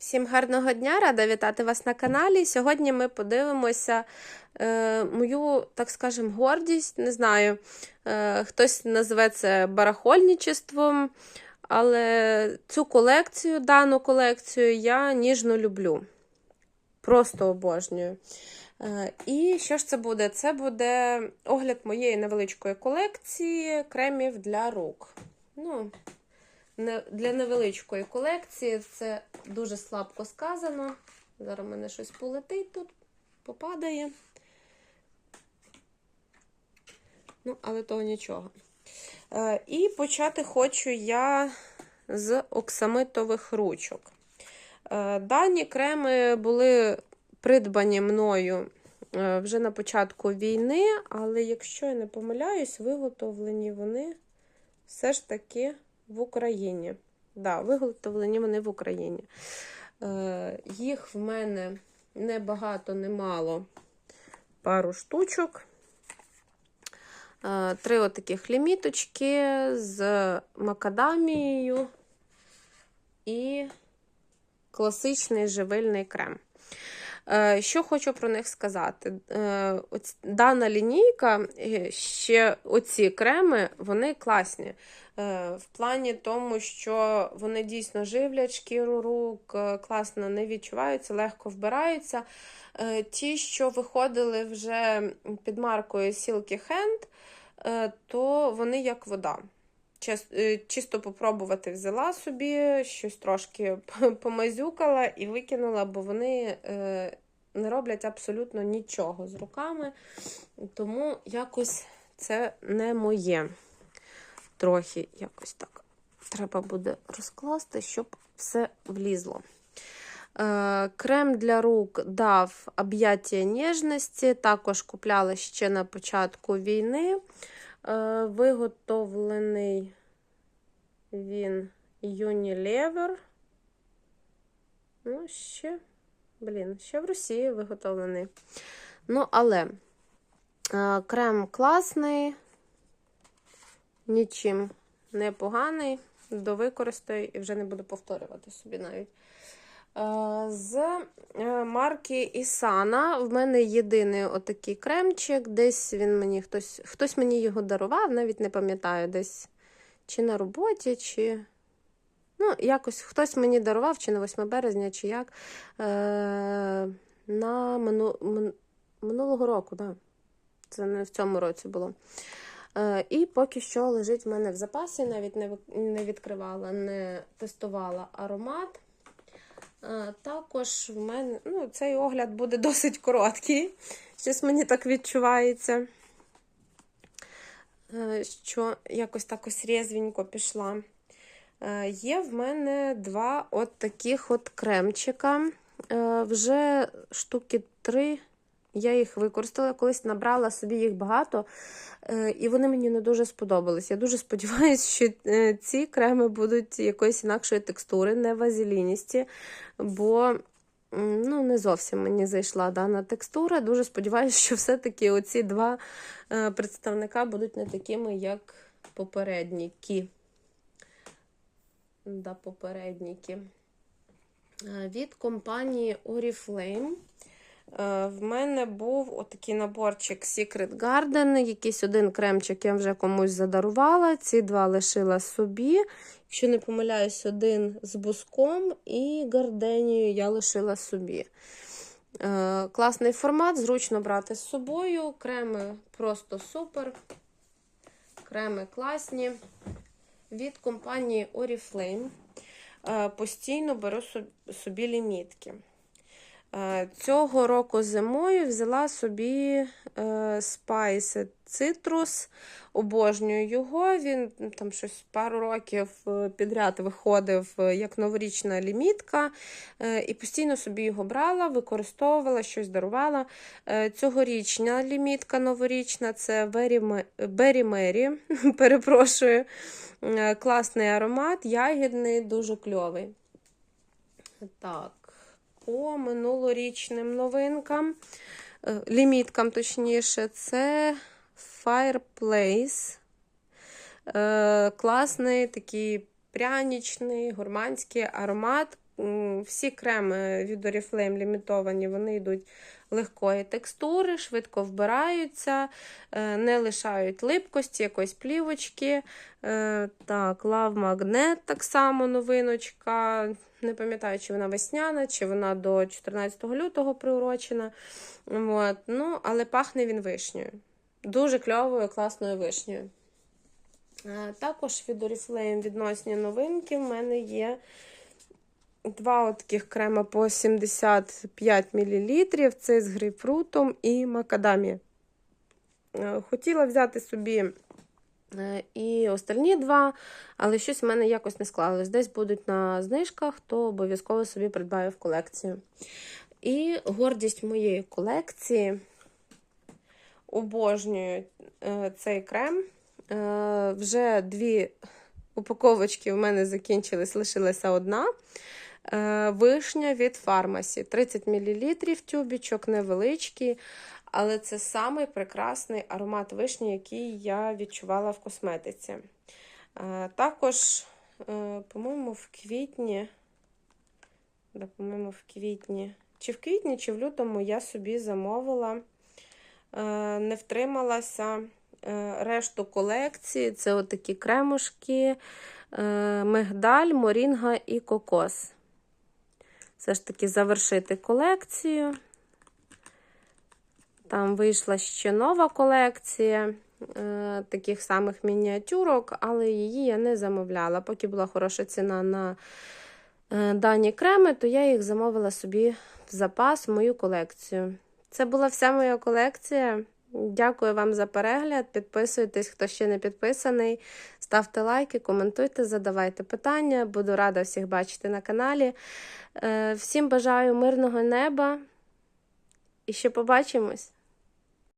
Всім гарного дня, рада вітати вас на каналі. Сьогодні ми подивимося е, мою, так скажем, гордість. Не знаю, е, хтось називе це барахольничеством, але цю колекцію, дану колекцію я ніжно люблю. Просто обожнюю. Е, і що ж це буде? Це буде огляд моєї невеличкої колекції кремів для рук. Ну, для невеличкої колекції це дуже слабко сказано. Зараз в мене щось полетить тут, попадає. Ну, але того нічого. Е, і почати хочу я з оксамитових ручок. Е, дані креми були придбані мною е, вже на початку війни, але якщо я не помиляюсь, виготовлені вони все ж таки в Україні. Да, виготовлені вони в Україні. Е, їх в мене не багато, не. Пару штучок. Е, три отаких ліміточки з макадамією і класичний живильний крем. Е, Що хочу про них сказати? Е, Дана лінійка, е, ще оці креми, вони класні. В плані тому, що вони дійсно живлять шкіру рук, класно не відчуваються, легко вбираються. Ті, що виходили вже під маркою Silky Hand, то вони як вода. Е, Чисто попробувати взяла собі, щось трошки помазюкала і викинула, бо вони е, не роблять абсолютно нічого з руками. Тому якось це не моє. Трохи якось так. Треба буде розкласти, щоб все влізло. Е, Крем для рук дав об'яття ніжності. Також купляла ще на початку війни. Е, Виготовлений він Unilever. Ну, ще, блін, ще в Росії виготовлений. Ну, але е, крем класний, нічим не поганий. Довикористаю і вже не буду повторювати собі навіть. Е, З е, марки Ісана в мене єдиний отакий кремчик. Десь він мені хтось, хтось мені його дарував, навіть не пам'ятаю, десь чи на роботі, чи. Ну, якось хтось мені дарував, чи на 8 березня, чи як. Е, на мину, мин, минулого року. Да. Це не в цьому році було. Е, і поки що лежить в мене в запасі, навіть не, не відкривала, не тестувала аромат. Також в мене ну, цей огляд буде досить короткий. Щось мені так відчувається, е, що якось так ось різвенько пішла. Е, Є в мене два от таких от кремчика. Е, Вже штуки три. Я їх використала, колись набрала собі їх багато, е, і вони мені не дуже сподобались. Я дуже сподіваюся, що е, ці креми будуть якоїсь інакшої текстури, не вазеліністі, бо ну, не зовсім мені зайшла дана текстура. Дуже сподіваюся, що все-таки оці два е, представника будуть не такими, як попередніки. Да, попередніки. Від компанії Oriflame. Е, В мене був отакий наборчик Secret Garden. Якийсь один кремчик я вже комусь задарувала. Ці два лишила собі. Якщо не помиляюсь, один з буском і гарденією я лишила собі. Е, Класний формат, зручно брати з собою. Креми просто супер. Креми класні. Від компанії Oriflame. Е, Постійно беру собі лімітки. Е, Цього року зимою взяла собі е, Spice Citrus, обожнюю його. Він там щось пару років е, підряд виходив як новорічна лімітка, і постійно собі його брала, використовувала, щось дарувала. Цьогорічна лімітка новорічна це Berry Mary, перепрошую. Класний аромат, ягідний, дуже кльовий. Так по минулорічним новинкам, е, ліміткам, точніше, це Fireplace. Е, Класний такий прянічний, гурманський аромат. Всі креми від Oriflame лімітовані, вони йдуть легкої текстури, швидко вбираються, е, не лишають липкості, якоїсь плівочки. Е, Так, Love Magnet так само новиночка. Не пам'ятаю, чи вона весняна, чи вона до 14 лютого приурочена. От. Ну, але пахне він вишнею. Дуже кльовою, класною вишнею. Е, Також від Oriflame відносні новинки. В мене є два таких крема по 75 мл. Це з грейпфрутом і макадамі. Е, Хотіла взяти собі е, і остальні два, але щось в мене якось не склалось. Десь будуть на знижках, то обов'язково собі придбаю в колекцію. І гордість моєї колекції. Обожнюю е, цей крем. Вже дві упаковочки в мене закінчились, лишилася одна. Е, Вишня від фармасі. 30 мл тюбічок, невеличкий. Але це самий прекрасний аромат вишні, який я відчувала в косметиці. Е, Також, е, по-моєму, в квітні, да, по-моєму, в квітні, чи в квітні, чи в лютому я собі замовила, не втрималася решту колекції. Це отакі кремушки, мигдаль, морінга і кокос. Все ж таки завершити колекцію. Там вийшла ще нова колекція е, таких самих мініатюрок, але її я не замовляла. Поки була хороша ціна на е, дані креми, то я їх замовила собі в запас в мою колекцію. Це була вся моя колекція. Дякую вам за перегляд. Підписуйтесь, хто ще не підписаний. Ставте лайки, коментуйте, задавайте питання. Буду рада всіх бачити на каналі. Е, Всім бажаю мирного неба. І ще побачимось!